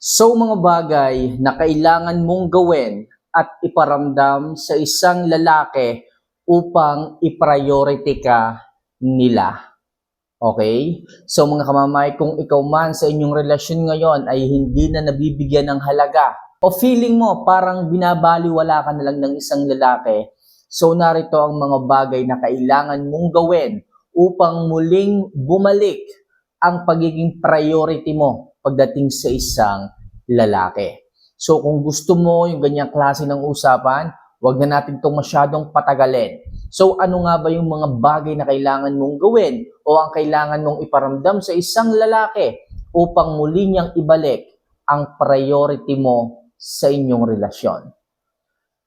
So mga bagay na kailangan mong gawin at iparamdam sa isang lalaki upang i-priority ka nila. Okay? So mga kamamay, kung ikaw man sa inyong relasyon ngayon ay hindi na nabibigyan ng halaga o feeling mo parang binabaliwala ka na lang ng isang lalaki, so narito ang mga bagay na kailangan mong gawin upang muling bumalik ang pagiging priority mo pagdating sa isang lalaki. So kung gusto mo yung ganyang klase ng usapan, wag na natin itong masyadong patagalin. So ano nga ba yung mga bagay na kailangan mong gawin o ang kailangan mong iparamdam sa isang lalaki upang muli niyang ibalik ang priority mo sa inyong relasyon?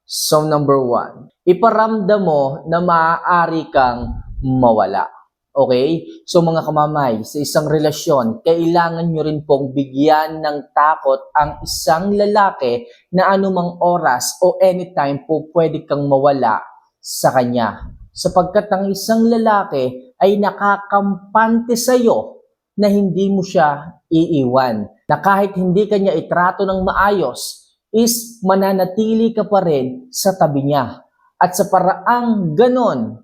So number one, iparamdam mo na maaari kang mawala. Okay? So mga kamamay, sa isang relasyon, kailangan nyo rin pong bigyan ng takot ang isang lalaki na anumang oras o anytime po pwede kang mawala sa kanya. Sapagkat ang isang lalaki ay nakakampante sa'yo na hindi mo siya iiwan. Na kahit hindi kanya itrato ng maayos, is mananatili ka pa rin sa tabi niya. At sa paraang ganon,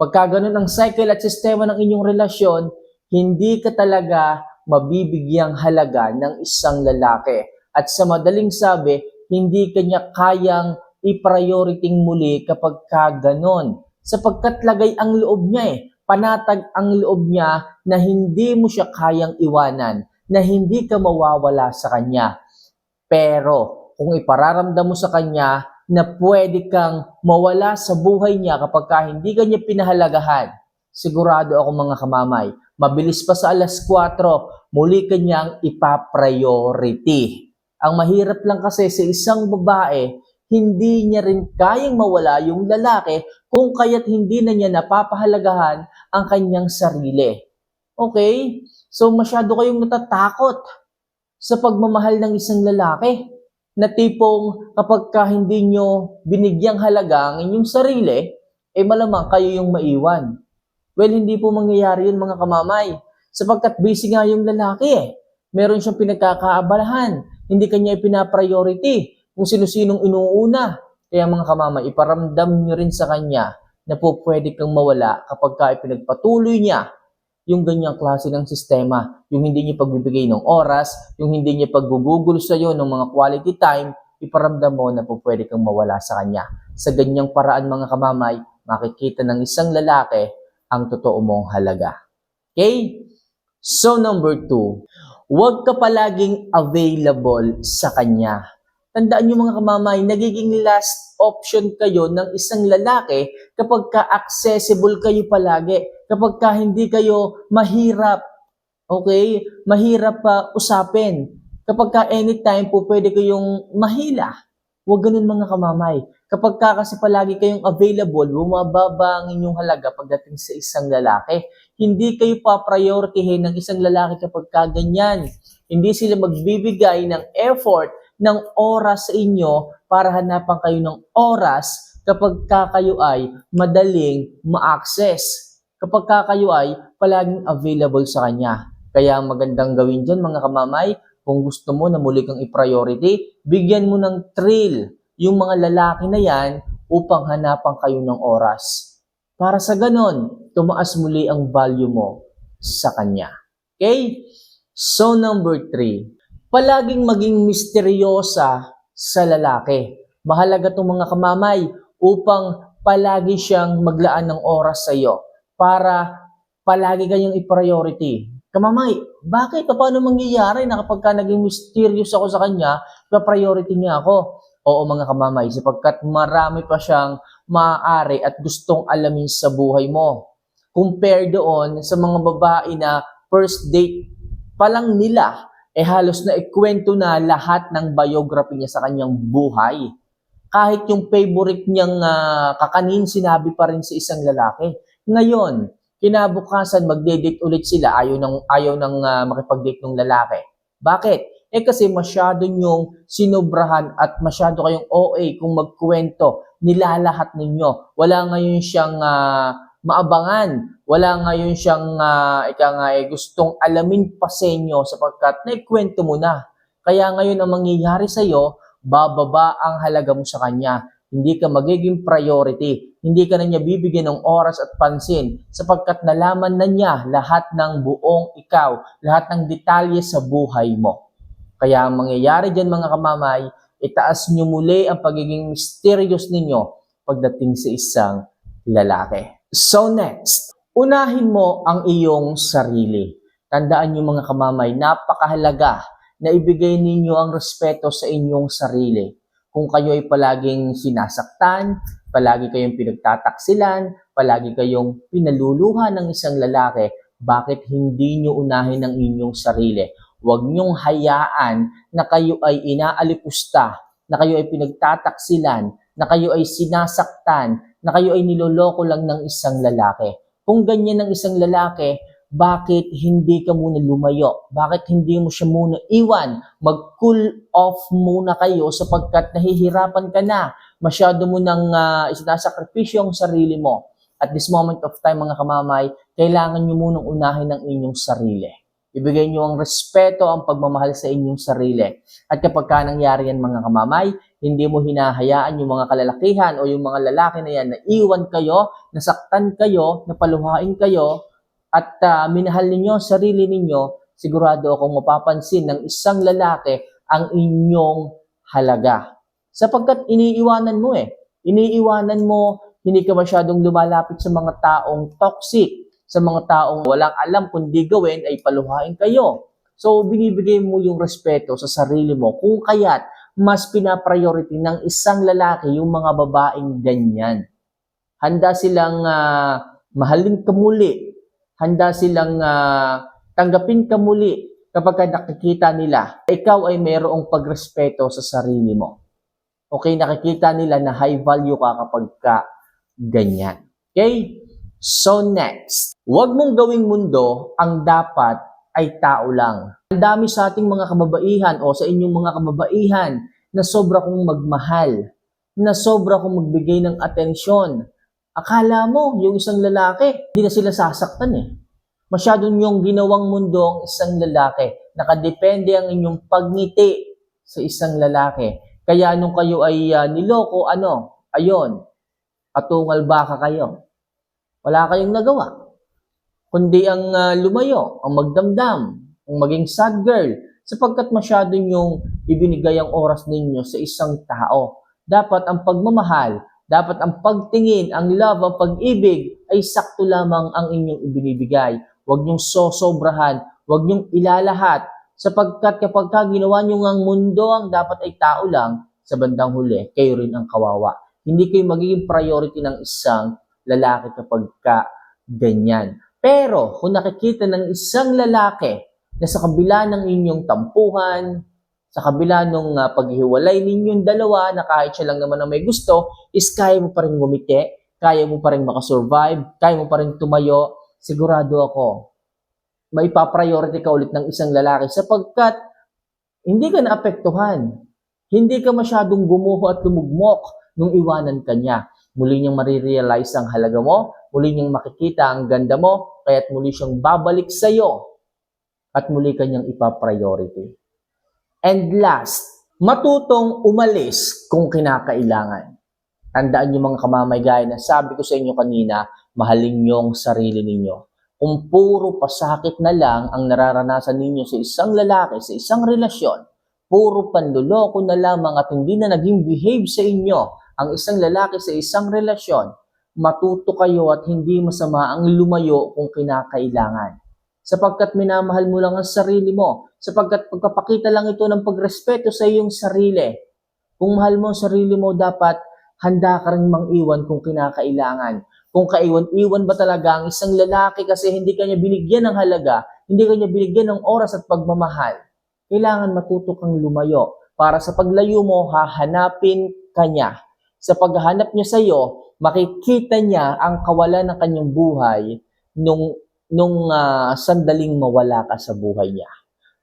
Pagka ganun ang cycle at sistema ng inyong relasyon, hindi ka talaga mabibigyang halaga ng isang lalaki. At sa madaling sabi, hindi kanya kayang i-priority muli kapag ka ganun. Sapagkat lagay ang loob niya eh. Panatag ang loob niya na hindi mo siya kayang iwanan, na hindi ka mawawala sa kanya. Pero kung ipararamdam mo sa kanya na pwede kang mawala sa buhay niya kapag ka hindi ka pinahalagahan. Sigurado ako mga kamamay, mabilis pa sa alas 4, muli kanyang ipapriority. Ang mahirap lang kasi sa isang babae, hindi niya rin kayang mawala yung lalaki kung kaya't hindi na niya napapahalagahan ang kanyang sarili. Okay? So masyado kayong natatakot sa pagmamahal ng isang lalaki na tipong kapag ka hindi nyo binigyang halaga ang inyong sarili, eh malamang kayo yung maiwan. Well, hindi po mangyayari yun mga kamamay. Sapagkat busy nga yung lalaki eh. Meron siyang pinagkakaabalahan. Hindi kanya ipinapriority kung sino-sinong inuuna. Kaya mga kamamay, iparamdam nyo rin sa kanya na po pwede kang mawala kapag ka ipinagpatuloy niya yung ganyang klase ng sistema, yung hindi niya pagbibigay ng oras, yung hindi niya paggugugol sa iyo ng mga quality time, iparamdam mo na po pwede kang mawala sa kanya. Sa ganyang paraan mga kamamay, makikita ng isang lalaki ang totoo mong halaga. Okay? So number two, huwag ka palaging available sa kanya. Tandaan niyo mga kamamay, nagiging last option kayo ng isang lalaki kapag ka-accessible kayo palagi kapag ka hindi kayo mahirap, okay, mahirap pa usapin. Kapag ka anytime po pwede kayong mahila. Huwag ganun mga kamamay. Kapag ka kasi palagi kayong available, bumababa ang inyong halaga pagdating sa isang lalaki. Hindi kayo pa-prioritihin ng isang lalaki kapag ka ganyan. Hindi sila magbibigay ng effort, ng oras sa inyo para hanapan kayo ng oras kapag ka kayo ay madaling ma-access kapag ka kayo ay palaging available sa kanya. Kaya ang magandang gawin dyan mga kamamay, kung gusto mo na muli kang i-priority, bigyan mo ng thrill yung mga lalaki na yan upang hanapan kayo ng oras. Para sa ganon, tumaas muli ang value mo sa kanya. Okay? So number three, palaging maging misteryosa sa lalaki. Mahalaga itong mga kamamay upang palagi siyang maglaan ng oras sa iyo para palagi kayong i-priority. Kamamay, bakit? Paano mangyayari na kapag ka naging mysterious ako sa kanya, pa-priority niya ako? Oo mga kamamay, sapagkat marami pa siyang maaari at gustong alamin sa buhay mo. Compare doon sa mga babae na first date pa lang nila, eh halos na ikwento na lahat ng biography niya sa kanyang buhay. Kahit yung favorite niyang uh, kakanin, sinabi pa rin sa isang lalaki. Ngayon, kinabukasan magde-date ulit sila, ayaw nang ayaw nang uh, makipag-date ng lalaki. Bakit? Eh kasi masyado nyong sinobrahan at masyado kayong OA kung magkwento, nilalahat ninyo. Wala ngayon siyang uh, maabangan. Wala ngayon siyang uh, ika nga eh, gustong alamin pa sa inyo sapagkat naikwento mo na. Kaya ngayon ang mangyayari sa iyo, bababa ang halaga mo sa kanya. Hindi ka magiging priority. Hindi ka na niya bibigyan ng oras at pansin sapagkat nalaman na niya lahat ng buong ikaw, lahat ng detalye sa buhay mo. Kaya ang mangyayari dyan mga kamamay, itaas niyo muli ang pagiging mysterious ninyo pagdating sa isang lalaki. So next, unahin mo ang iyong sarili. Tandaan niyo mga kamamay, napakahalaga na ibigay ninyo ang respeto sa inyong sarili. Kung kayo ay palaging sinasaktan, palagi kayong pinagtataksilan, palagi kayong pinaluluha ng isang lalaki, bakit hindi nyo unahin ang inyong sarili? Huwag nyong hayaan na kayo ay inaalipusta, na kayo ay pinagtataksilan, na kayo ay sinasaktan, na kayo ay niloloko lang ng isang lalaki. Kung ganyan ng isang lalaki, bakit hindi ka muna lumayo? Bakit hindi mo siya muna iwan? Mag-cool off muna kayo sapagkat nahihirapan ka na. Masyado mo nang uh, isinasakripisyo ang sarili mo. At this moment of time, mga kamamay, kailangan nyo munang unahin ang inyong sarili. Ibigay nyo ang respeto, ang pagmamahal sa inyong sarili. At kapag ka nangyari yan, mga kamamay, hindi mo hinahayaan yung mga kalalakihan o yung mga lalaki na yan na iwan kayo, nasaktan kayo, napaluhain kayo, at uh, minahal ninyo sarili ninyo, sigurado akong mapapansin ng isang lalaki ang inyong halaga. Sapagkat iniiwanan mo eh. Iniiwanan mo, hindi ka masyadong lumalapit sa mga taong toxic, sa mga taong walang alam kundi gawin ay paluhain kayo. So, binibigay mo yung respeto sa sarili mo. Kung kaya't, mas pinapriority ng isang lalaki yung mga babaeng ganyan. Handa silang uh, mahalin ka muli, handa silang uh, tanggapin ka muli kapag nakikita nila ikaw ay mayroong pagrespeto sa sarili mo. Okay, nakikita nila na high value ka kapag ka ganyan. Okay? So next, huwag mong gawing mundo ang dapat ay tao lang. Ang dami sa ating mga kababaihan o sa inyong mga kababaihan na sobra kong magmahal, na sobra kong magbigay ng atensyon, Akala mo, yung isang lalaki, hindi na sila sasaktan eh. Masyado niyong ginawang mundo ang isang lalaki. Nakadepende ang inyong pagngiti sa isang lalaki. Kaya nung kayo ay uh, niloko, ano, ayon, atungal baka kayo. Wala kayong nagawa. Kundi ang uh, lumayo, ang magdamdam, ang maging sad girl, sapagkat masyado niyong ibinigay ang oras ninyo sa isang tao. Dapat ang pagmamahal dapat ang pagtingin, ang love, ang pag-ibig ay sakto lamang ang inyong ibinibigay. Huwag niyong sosobrahan, huwag niyong ilalahat, sapagkat kapag ka ginawa niyo ang mundo ang dapat ay tao lang, sa bandang huli, kayo rin ang kawawa. Hindi kayo magiging priority ng isang lalaki kapag ka ganyan. Pero kung nakikita ng isang lalaki na sa kabila ng inyong tampuhan, sa kabila nung uh, paghihiwalay ninyong dalawa na kahit siya lang naman ang may gusto, is kaya mo pa rin ngumiti, kaya mo pa rin makasurvive, kaya mo pa rin tumayo, sigurado ako, may pa-priority ka ulit ng isang lalaki sapagkat hindi ka naapektuhan. Hindi ka masyadong gumuho at tumugmok nung iwanan ka niya. Muli niyang marirealize ang halaga mo, muli niyang makikita ang ganda mo, kaya't muli siyang babalik sa iyo at muli kanyang ipa-priority. And last, matutong umalis kung kinakailangan. Tandaan niyo mga kamamay na sabi ko sa inyo kanina, mahalin niyo ang sarili ninyo. Kung puro pasakit na lang ang nararanasan ninyo sa isang lalaki, sa isang relasyon, puro panluloko na lamang at hindi na naging behave sa inyo ang isang lalaki sa isang relasyon, matuto kayo at hindi masama ang lumayo kung kinakailangan sapagkat minamahal mo lang ang sarili mo, sapagkat pagpapakita lang ito ng pagrespeto sa iyong sarili. Kung mahal mo ang sarili mo, dapat handa ka rin mang-iwan kung kinakailangan. Kung kaiwan-iwan ba talaga ang isang lalaki kasi hindi kanya binigyan ng halaga, hindi kanya binigyan ng oras at pagmamahal, kailangan matuto kang lumayo. Para sa paglayo mo, hahanapin kanya. Sa paghahanap niya sa iyo, makikita niya ang kawalan ng kanyang buhay nung nung uh, sandaling mawala ka sa buhay niya.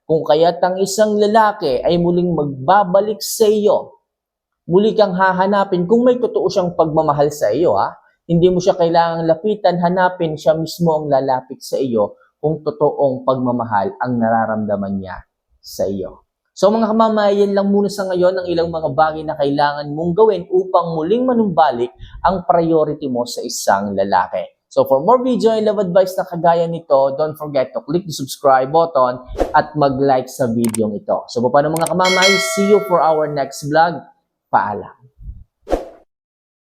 Kung kaya't ang isang lalaki ay muling magbabalik sa iyo, muli kang hahanapin kung may totoo siyang pagmamahal sa iyo, ha? Hindi mo siya kailangang lapitan, hanapin siya mismo ang lalapit sa iyo kung totoong pagmamahal ang nararamdaman niya sa iyo. So mga kamamayan lang muna sa ngayon ang ilang mga bagay na kailangan mong gawin upang muling manumbalik ang priority mo sa isang lalaki. So for more video and love advice na kagaya nito, don't forget to click the subscribe button at mag-like sa video ito. So paano mga kamamay, see you for our next vlog. Paalam.